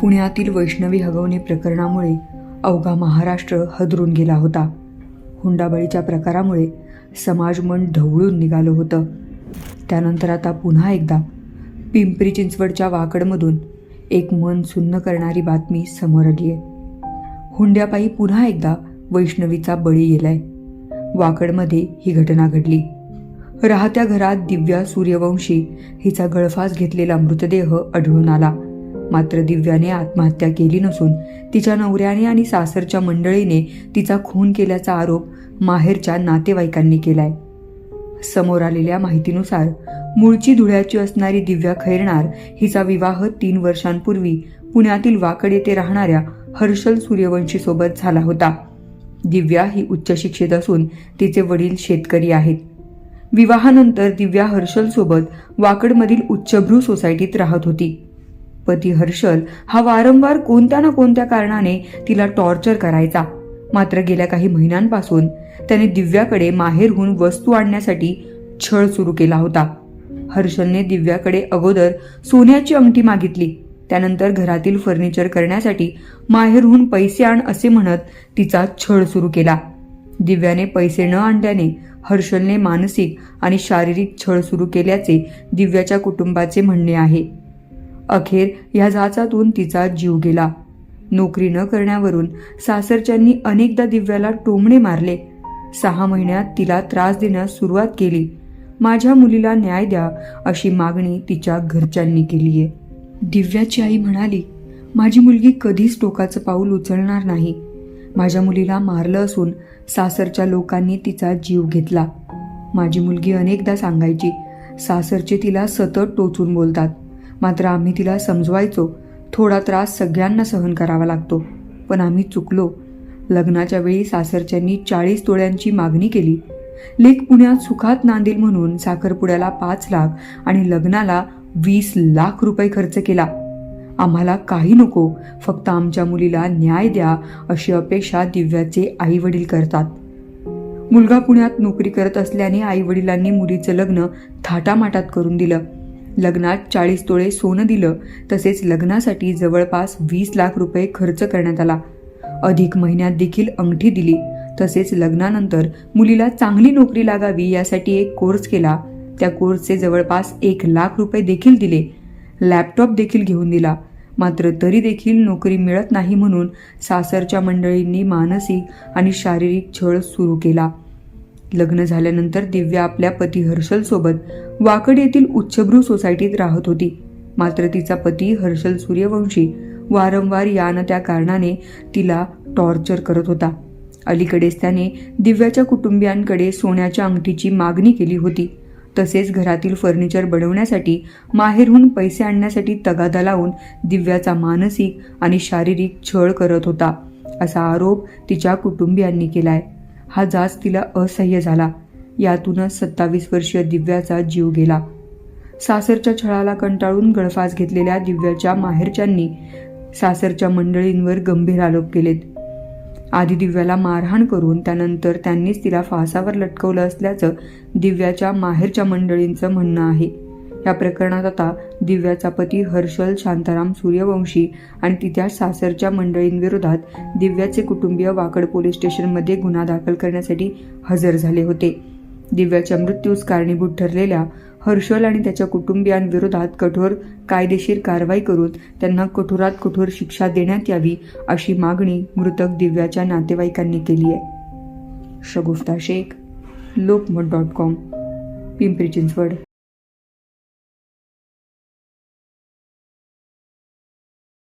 पुण्यातील वैष्णवी हगवणे प्रकरणामुळे अवघा महाराष्ट्र हदरून गेला होता. हुंडाबळीच्या प्रकारामुळे समाजमन ढवळून निघालं होतं. त्यानंतर आता पुन्हा एकदा पिंपरी चिंचवडच्या वाकडमधून एक मन सुन्न करणारी बातमी समोर आली आहे. हुंड्यापायी पुन्हा एकदा वैष्णवीचा बळी गेलाय. वाकडमध्ये ही घटना घडली. राहत्या घरात दिव्या सूर्यवंशी हिचा गळफास घेतलेला मृतदेह आढळून आला. मात्र दिव्याने आत्महत्या केली नसून तिच्या नवऱ्याने आणि सासरच्या मंडळीने तिचा खून केल्याचा आरोप माहेरच्या नातेवाईकांनी केलाय. समोर आलेल्या माहितीनुसार मूळची धुळ्याची असणारी दिव्या खैरणार हिचा विवाह तीन वर्षांपूर्वी पुण्यातील वाकड येथे राहणाऱ्या हर्षल सूर्यवंशी सोबत झाला होता. दिव्या ही उच्च शिक्षित असून तिचे वडील शेतकरी आहेत. विवाहानंतर दिव्या हर्षल सोबत वाकडमधील उच्चभ्रू सोसायटीत राहत होती. पती हर्षल हा वारंवार कोणत्या ना कोणत्या कारणाने तिला टॉर्चर करायचा. मात्र गेल्या काही महिन्यांपासून त्याने दिव्याकडे माहेरहून वस्तू आणण्यासाठी छळ सुरू केला होता. हर्षलने दिव्याकडे अगोदर सोन्याची अंगठी मागितली. त्यानंतर घरातील फर्निचर करण्यासाठी माहेरहून पैसे आण असे म्हणत तिचा छळ सुरू केला. दिव्याने पैसे न आणल्याने हर्षलने मानसिक आणि शारीरिक छळ सुरू केल्याचे दिव्याच्या कुटुंबाचे म्हणणे आहे. अखेर ह्या जाचातून तिचा जीव गेला. नोकरी न करण्यावरून सासरच्यांनी अनेकदा दिव्याला टोमणे मारले. सहा महिन्यात तिला त्रास देण्यास सुरुवात केली. माझ्या मुलीला न्याय द्या अशी मागणी तिच्या घरच्यांनी केली आहे दिव्याची आई म्हणाली माझी मुलगी कधीच टोकाचं पाऊल उचलणार नाही. माझ्या मुलीला मारलं असून सासरच्या लोकांनी तिचा जीव घेतला. माझी मुलगी अनेकदा सांगायची सासरचे तिला सतत टोचून बोलतात. मात्र आम्ही तिला समजवायचो. थोडा त्रास सगळ्यांना सहन करावा लागतो. पण आम्ही चुकलो. लग्नाच्या वेळी सासरच्यांनी चाळीस तोळ्यांची मागणी केली. लेख पुण्यात सुखात नांदेल म्हणून साखरपुड्याला पाच लाख आणि लग्नाला वीस लाख रुपये खर्च केला. आम्हाला काही नको. फक्त आमच्या मुलीला न्याय द्या अशी अपेक्षा दिव्याचे आई वडील करतात. मुलगा पुण्यात नोकरी करत असल्याने आई वडिलांनी मुलीचं लग्न थाटामाटात करून दिलं. लग्नात चाळीस तोळे सोनं दिलं तसेच लग्नासाठी जवळपास वीस लाख रुपये खर्च करण्यात आला. अधिक महिन्यात देखील अंगठी दिली तसेच लग्नानंतर मुलीला चांगली नोकरी लागावी यासाठी एक कोर्स केला. त्या कोर्सचे जवळपास एक लाख रुपये देखील दिले. लॅपटॉप देखील घेऊन दिला. मात्र तरी देखील नोकरी मिळत नाही म्हणून सासरच्या मंडळींनी मानसिक आणि शारीरिक छळ सुरू केला. लग्न झाल्यानंतर दिव्या आपल्या पती हर्षलसोबत वाकड येथील उच्चभ्रू सोसायटीत राहत होती. मात्र तिचा पती हर्षल सूर्यवंशी वारंवार या न त्या कारणाने तिला टॉर्चर करत होता. अलीकडेच त्याने दिव्याच्या कुटुंबियांकडे सोन्याच्या अंगठीची मागणी केली होती. तसेच घरातील फर्निचर बनवण्यासाठी माहेरहून पैसे आणण्यासाठी तगादा लावून दिव्याचा मानसिक आणि शारीरिक छळ करत होता असा आरोप तिच्या कुटुंबियांनी केलाय. हा जाच तिला असह्य झाला. यातूनच सत्तावीस वर्षीय दिव्याचा जीव गेला. सासरच्या छळाला कंटाळून गळफास घेतलेल्या दिव्याच्या माहेरच्यांनी सासरच्या मंडळींवर गंभीर आरोप केलेत. आधी दिव्याला मारहाण करून त्यानंतर त्यांनीच तिला फासावर लटकवलं असल्याचं दिव्याच्या माहेरच्या मंडळींचं म्हणणं आहे. या प्रकरणात आता दिव्याचा पती हर्षल शांताराम सूर्यवंशी आणि तिच्या सासरच्या मंडळींविरोधात दिव्याचे कुटुंबीय वाकड पोलीस स्टेशनमध्ये गुन्हा दाखल करण्यासाठी हजर झाले होते. दिव्याच्या मृत्यूस कारणीभूत ठरलेल्या हर्षल आणि त्याच्या कुटुंबियांविरोधात कठोर कायदेशीर कारवाई करून त्यांना कठोरात कठोर शिक्षा देण्यात यावी अशी मागणी मृतक दिव्याच्या नातेवाईकांनी केली आहे. Shagufta Shaikh Lokmat dot com Pimpri Chinchwad.